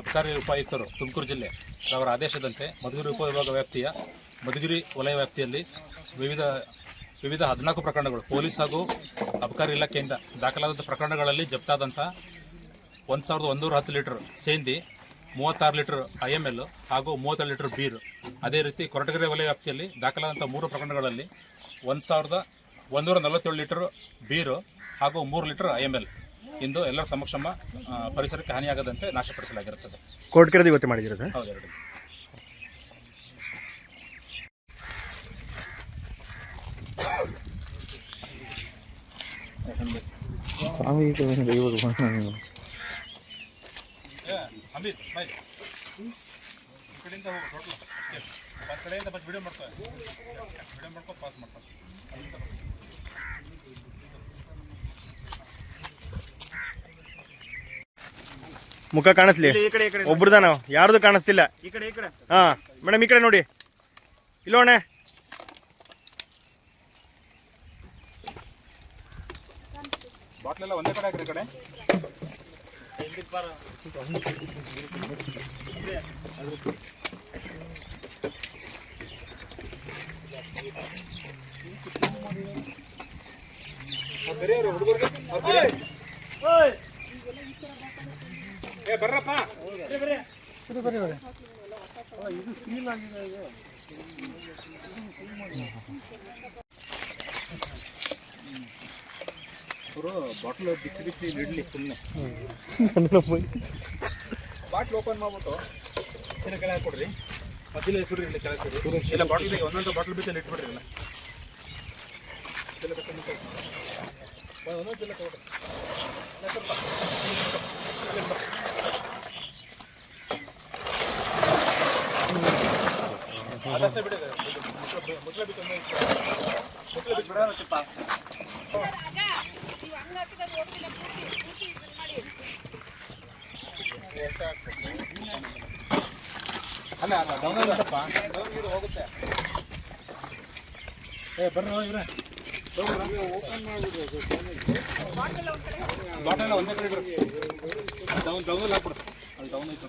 ಅಬಕಾರಿ ಉಪಾಯುಕ್ತರು ತುಮಕೂರು ಜಿಲ್ಲೆ ಅವರ ಆದೇಶದಂತೆ ಮಧುಗಿರಿ ಉಪವಿಭಾಗ ವ್ಯಾಪ್ತಿಯ ಮಧುಗಿರಿ ವಲಯ ವ್ಯಾಪ್ತಿಯಲ್ಲಿ ವಿವಿಧ ವಿವಿಧ ಹದಿನಾಲ್ಕು ಪ್ರಕರಣಗಳು ಪೊಲೀಸ್ ಹಾಗೂ ಅಬಕಾರಿ ಇಲಾಖೆಯಿಂದ ದಾಖಲಾದ ಪ್ರಕರಣಗಳಲ್ಲಿ ಜಪ್ತಾದಂಥ ಒಂದು ಸಾವಿರದ ಒಂದೂರ ಹತ್ತು ಲೀಟರ್ ಸೇಂದಿ, ಮೂವತ್ತಾರು ಲೀಟರ್ ಐ ಎಂ ಎಲ್ ಹಾಗೂ ಮೂವತ್ತೇಳು ಲೀಟರ್ ಬೀರು. ಅದೇ ರೀತಿ ಕೊರಟಗೆರೆ ವಲಯ ವ್ಯಾಪ್ತಿಯಲ್ಲಿ ದಾಖಲಾದಂಥ ಮೂರು ಪ್ರಕರಣಗಳಲ್ಲಿ ಒಂದು ಸಾವಿರದ ಒಂದೂರ ನಲವತ್ತೇಳು ಲೀಟರ್ ಬೀರು ಹಾಗೂ ಮೂರು ಲೀಟರ್ ಐ ಎಂ ಎಲ್. ಇಂದು ಎಲ್ಲರ ಸಮಕ್ಷಮ ಪರಿಸರಕ್ಕೆ ಹಾನಿಯಾಗದಂತೆ ನಾಶಪಡಿಸಲಾಗಿರುತ್ತದೆ. ಕೋರ್ಟ್ಕೆರೆದು ಇವತ್ತು ಮಾಡಿದಿರೋದು? ಹೌದೆರಡು ಏ, ಅಮಿತ್ ಬೈ ಈ ಕಡೆಯಿಂದ ಹೋಗು ಟೋಟಲ್ ಕಡೆಯಿಂದ ಬಸ್ ವಿಡಿಯೋ ಮಾಡ್ತಾರೆ ವಿಡಿಯೋ ಮಾಡ್ಕೊಂಡು ಪಾಸ್ ಮಾಡ್ತಾರೆ ಮುಖ ಕಾಣಿಸ್ಲಿ? ಈ ಕಡೆ ಈ ಕಡೆ. ಒಬ್ರದಾನ? ಯಾರ್ದು ಕಾಣಿಸ್ತಿಲ್ಲ? ಈ ಕಡೆ ಈ ಕಡೆ. ಹಾ ಮೇಡಮ್ ಈ ಕಡೆ ನೋಡಿ. ಇಲ್ಲೋಣೆ ಬಾಟ್ಲೆಲ್ಲ ಬಾಟ್ಲ್ ಬಿಚ್ಚಿ ಬಿಚ್ಚಿ ಇಡ್ಲಿ ಸುಮ್ಮನೆ ಬಾಟ್ಲ್ ಓಪನ್ ಮಾಡ್ಬಿಟ್ಟು ಚಿನ್ನ ಕೆಳಗೆ ಕೊಡ್ರಿ ಮಧ್ಯದಲ್ಲಿ ಹೆಸರು ಇಲ್ಲಿ ಕೆಳಗೆ ಸುರಿ ಇಲ್ಲ ಬಾಟ್ಲ್ ಒಂದೊಂದು ಬಾಟ್ಲ್ ಬಿಚ್ಚಲ್ಲಿ ಇಟ್ಬಿಡ್ರಿ ಇಲ್ಲ ಒಂದೊಂದು ಚಿಲ್ಲ ತಗೊಳ್ರಿ. ಅಲ್ಲ ಅಲ್ಲ ಡೌನ್ ಆಗತ್ತಪ್ಪ ಡೌನ್ ಇದು ಹೋಗುತ್ತೆ ಏ ಬರ್ರಿ ಇವ್ರೆ ಬಾಟಲ್ ಒಂದೇ ಕಡೆ. ಡೌನ್ ಡೌನ್ ಹಾಕ್ಬಿಡ್ತು ಅಲ್ಲಿ ಡೌನ್ ಐತೆ.